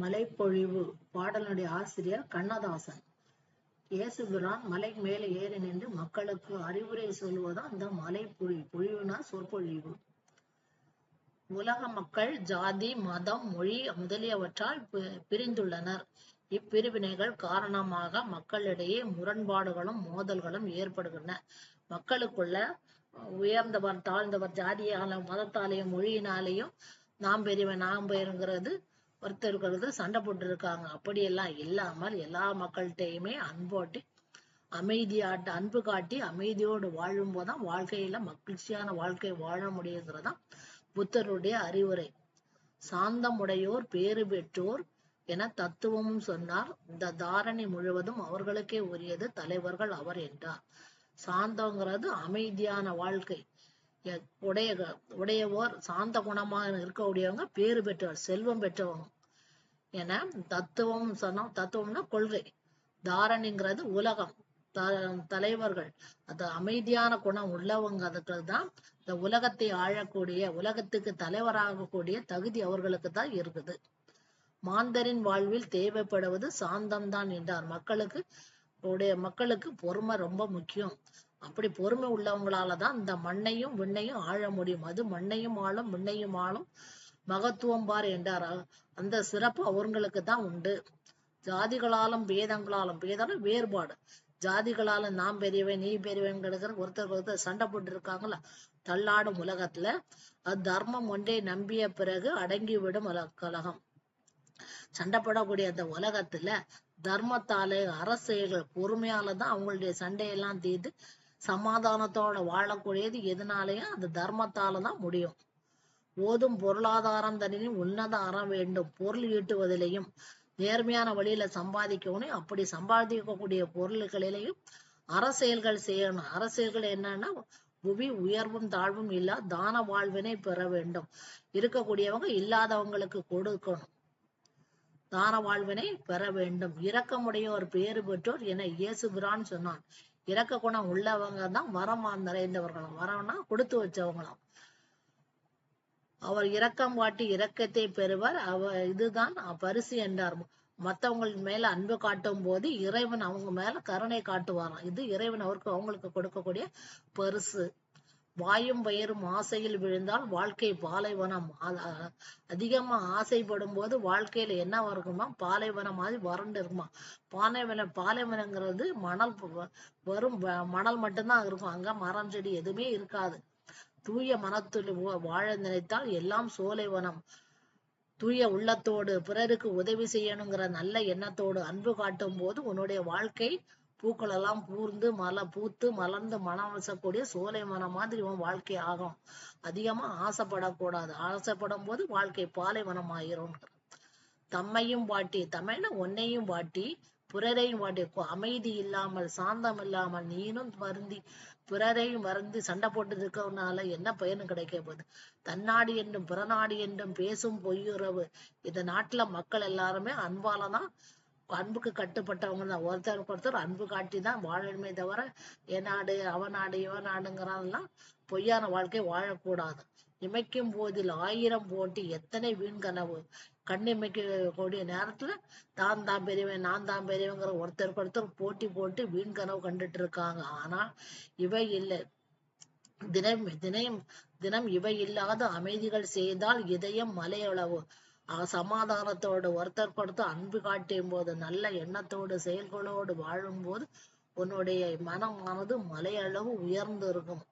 மலைப்பொழிவு பாடலுடைய ஆசிரியர் கண்ணதாசன். இயேசுபிரான் மலை மேலே ஏறி நின்று மக்களுக்கு அறிவுரை சொல்வதுதான் அந்த பொழிவு பொழிவுனா சொற்பொழிவு. உலக மக்கள் ஜாதி மதம் மொழி முதலியவற்றால் பிரிந்துள்ளனர். இப்பிரிவினைகள் காரணமாக மக்களிடையே முரண்பாடுகளும் மோதல்களும் ஏற்படுகின்றன. மக்களுக்குள்ள உயர்ந்தவர் தாழ்ந்தவர் ஜாதியாலும் மதத்தாலேயும் மொழியினாலேயும் நாம் பெரியவன் நாம் பெருங்கிறது ஒருத்தருக்கு சண்டை போட்டு இருக்காங்க அப்படியெல்லாம் இல்லாமல் எல்லா மக்கள்கிட்டையுமே அன்போட்டி அமைதியாட்டு அன்பு காட்டி அமைதியோடு வாழும் போதுதான் வாழ்க்கையில மகிழ்ச்சியான வாழ்க்கை வாழ முடியுங்கிறதான் புத்தருடைய அறிவுரை. சாந்தமுடையோர் பேறு பெற்றோர் என தத்துவமும் சொன்னார். இந்த தாரணை முழுவதும் அவர்களுக்கே உரியது தலைவர்கள் அவர் என்றார். சாந்தங்கிறது அமைதியான வாழ்க்கை. உடைய உடையவோர் சாந்த குணமாக இருக்கக்கூடியவங்க பேறு பெற்றவர் செல்வம் பெற்றவங்க. ஏன்னா தத்துவம் சொன்னோம் தத்துவம்னா கொள்கை. தாரணிங்கிறது உலகம். த- தலைவர்கள். அது அமைதியான குணம் உள்ளவங்க அதுக்கு தான் இந்த உலகத்தை ஆழக்கூடிய உலகத்துக்கு தலைவராகக்கூடிய தகுதி அவர்களுக்கு தான் இருக்குது. மாந்தரின் வாழ்வில் தேவைப்படுவது சாந்தம் தான் என்றார். மக்களுக்கு உடைய மக்களுக்கு பொறுமை ரொம்ப முக்கியம். அப்படி பொறுமை உள்ளவங்களால தான் இந்த மண்ணையும் விண்ணையும் ஆழ முடியும். அது மண்ணையும் ஆளும் விண்ணையும் ஆளும் மகத்துவம் பார் என்றார். அந்த சிறப்பு அவங்களுக்கு தான் உண்டு. ஜாதிகளாலும் பேதங்களாலும் பேதம் வேறுபாடு. ஜாதிகளால நான் பெரியவன் நீ பெரியவன் ஒருத்தர் ஒருத்தர் சண்டை போட்டு இருக்காங்களா தள்ளாடும் உலகத்துல. அது தர்மம் ஒன்றை நம்பிய பிறகு அடங்கிவிடும் விடும் கலகம். சண்டைப்படக்கூடிய அந்த உலகத்துல தர்மத்தாலே அரசியல்கள் பொறுமையால தான் அவங்களுடைய சண்டையெல்லாம் தீர்த்து சமாதானத்தோட வாழக்கூடியது எதனாலயும் அந்த தர்மத்தால தான் முடியும். ஓதும் பொருளாதாரம் தனியும் உன்னத அறம் வேண்டும். பொருள் ஈட்டுவதிலையும் நேர்மையான வழியில சம்பாதிக்கணும் அப்படி சம்பாதிக்கக்கூடிய பொருள்களிலையும் அரசியல்கள் செய்யணும். அரசியல்கள் என்னன்னா புவி உயர்வும் தாழ்வும் இல்லா தான வாழ்வினை பெற வேண்டும். இருக்கக்கூடியவங்க இல்லாதவங்களுக்கு கொடுக்கணும். தான வாழ்வினை பெற வேண்டும். இரக்கமுடைய பேறு பெற்றோர் என இயேசுபிரான் சொன்னான். இறக்க குணம் உள்ளவங்க தான் வரம் நிறைந்தவர்களும் வரம்னா கொடுத்து வச்சவங்களும். அவர் இரக்கம் காட்டி இரக்கத்தை பெறுவர். அவ இதுதான் பரிசு என்றார். மத்தவங்க மேல அன்பு காட்டும் போது இறைவன் அவங்க மேல கருணை காட்டுவாராம். இது இறைவன் அவருக்கு அவங்களுக்கு கொடுக்கக்கூடிய பரிசு. வாயும் வயிறும் ஆசையில் விழுந்தால் வாழ்க்கை பாலைவனம். அதிகமா ஆசைப்படும் போது வாழ்க்கையில என்ன இருக்குமா? பாலைவனம் மாதிரி வறண்டு இருக்குமா? பாலைவனம் பாலைவனங்கிறது மணல் வரும் வ- மணல் மட்டும்தான் இருக்கும். அங்க மரம் செடி எதுவுமே இருக்காது. தூய மனத்தில் வாழ நினைத்தால் எல்லாம் சோலைவனம். தூய உள்ளத்தோடு பிறருக்கு உதவி செய்யணுங்கிற நல்ல எண்ணத்தோடு அன்பு காட்டும் போது உன்னுடைய வாழ்க்கை பூக்கள் எல்லாம் பூர்ந்து மல பூத்து மலர்ந்து மனம் வசக்கூடிய சோலை மனம் மாதிரி உன் வாழ்க்கை ஆகும். அதிகமா ஆசைப்படக்கூடாது. ஆசைப்படும் போது வாழ்க்கை பாலைவனம் ஆயிரும் தம்மையும் வாட்டி தம்மைன்னா உன்னையும் வாட்டி பிறரையும் வாட்டி அமைதி இல்லாமல் சாந்தம் இல்லாமல் நீனும் வருந்தி பிறரையும் வருந்தி சண்டை போட்டு இருக்கறதுனால என்ன பயன் கிடைக்க போகுது? தன்னாடி என்றும் பிறநாடி என்றும் பேசும் பொய்யுறவு. இந்த நாட்டுல மக்கள் எல்லாருமே அன்பாலதான் அன்புக்கு கட்டுப்பட்டவங்க தான். ஒருத்தருக்கு ஒருத்தர் அன்பு காட்டி தான் வாழணுமே தவிர என் நாடு அவன் நாடு இவன் நாடுங்கிறதெல்லாம் பொய்யான வாழ்க்கை வாழக்கூடாது. இமைக்கும் போதில் ஆயிரம் போட்டி எத்தனை வீண் கனவு? கண்ணிமைக்க கூடிய நேரத்துல தான் தான் பெரியவன் நான் தான் பெரியவங்கிற ஒருத்தருக்கு ஒருத்தர் போட்டி போட்டு வீண் கனவு கண்டுட்டு இருக்காங்க ஆனா இவை இல்லை. தினம் தினம் தினம் இவை இல்லாத அமைதிகள் செய்தால் இதயம் மலையளவு. சமாதானத்தோடு ஒருத்தர் ஒருத்தர் அன்பு காட்டும் போது நல்ல எண்ணத்தோடு செயல்களோடு வாழும்போது உன்னுடைய மனமானது மலையளவு உயர்ந்து இருக்கும்